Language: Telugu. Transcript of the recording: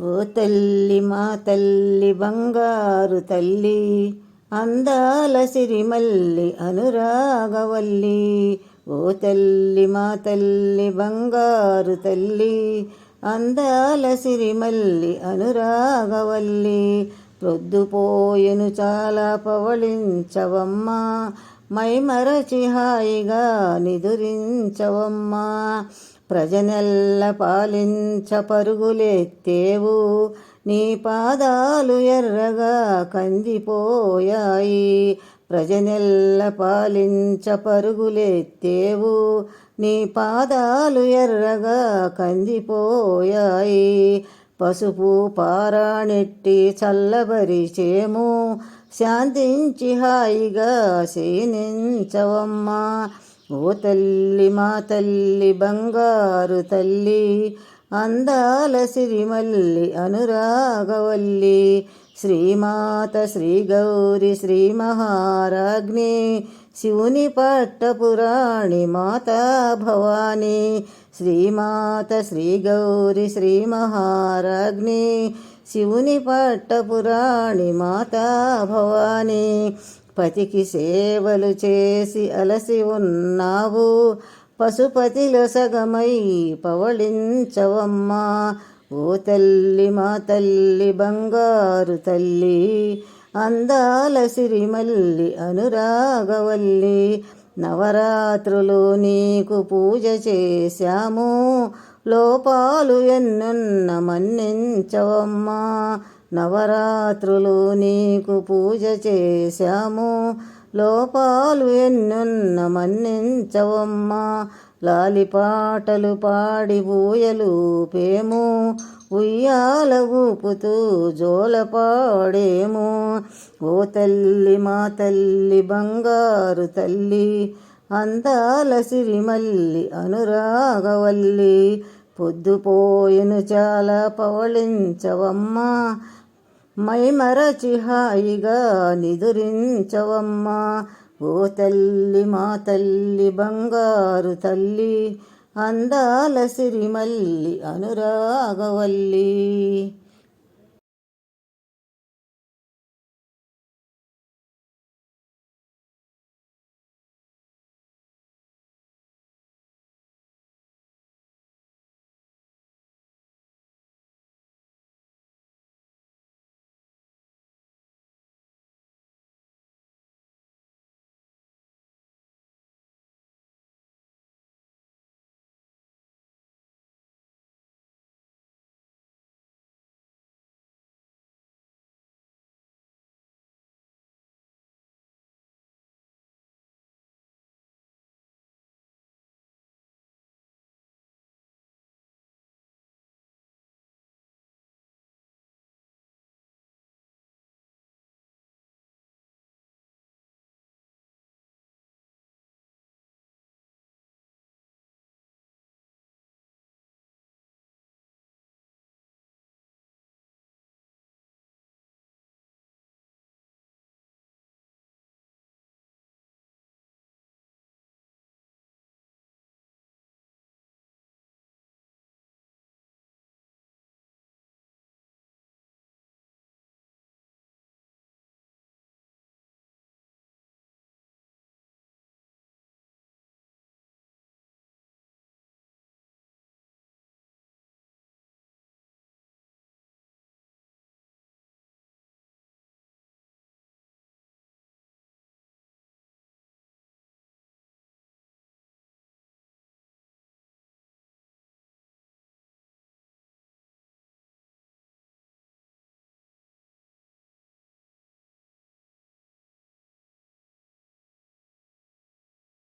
ఓ తల్లి మా తల్లి బంగారు తల్లి అందాల సిరిమల్లి అనురాగవల్లి. ఓ తల్లి మా తల్లి బంగారు తల్లి అందాల సిరిమల్లి అనురాగవల్లి. ప్రొద్దుపోయెను చాలా పవళించవమ్మా మైమరచి హాయిగా నిదురించవమ్మా. ప్రజనెల్ల పాలించ పరుగులెత్తేవు నీ పాదాలు ఎర్రగా కందిపోయాయి. ప్రజనెల్ల పాలించ పరుగులెత్తేవు నీ పాదాలు ఎర్రగా కందిపోయాయి. పసుపు పారాణెట్టి చల్లబరిచేము శాంతించి హాయిగా శయనించవమ్మా ఓ తల్లి మా తల్లి బంగారు తల్లి అందాల సిరిమల్లి అనురాగవల్లి శ్రీమాత శ్రీ గౌరి శ్రీ మహారాజ్ఞి శివుని పట్టపురాణి మాతా భవానీ శ్రీమాత శ్రీ గౌరి శ్రీ మహారాజ్ఞి శివుని పట్టపురాణి మాతా భవానీ పతికి సేవలు చేసి అలసి ఉన్నావు. పశుపతిలో సగమై పవళించవమ్మా. ఓ తల్లి మా తల్లి బంగారు తల్లి అందాల సిరిమల్లి అనురాగవల్లి నవరాత్రులు నీకు పూజ చేశాము. లోపాలు ఎన్నున్న మన్నించవమ్మా. నవరాత్రులు నీకు పూజ చేశాము. లోపాలు ఎన్నున్న మన్నించవమ్మా. లాలిపాటలు పాడి బూయలు పేము. ఉయ్యాల ఊపుతూ జోలపాడేము ఓ తల్లి మా తల్లి బంగారు తల్లి అందాల సిరిమల్లి అనురాగవల్లి. పొద్దుపోయెను చాలా పవళించవమ్మా. మై మరచి హాయిగా నిదురించవమ్మా. ఓ తల్లి మా తల్లి బంగారు తల్లి. అందాల సిరిమల్లి అనురాగవల్లి.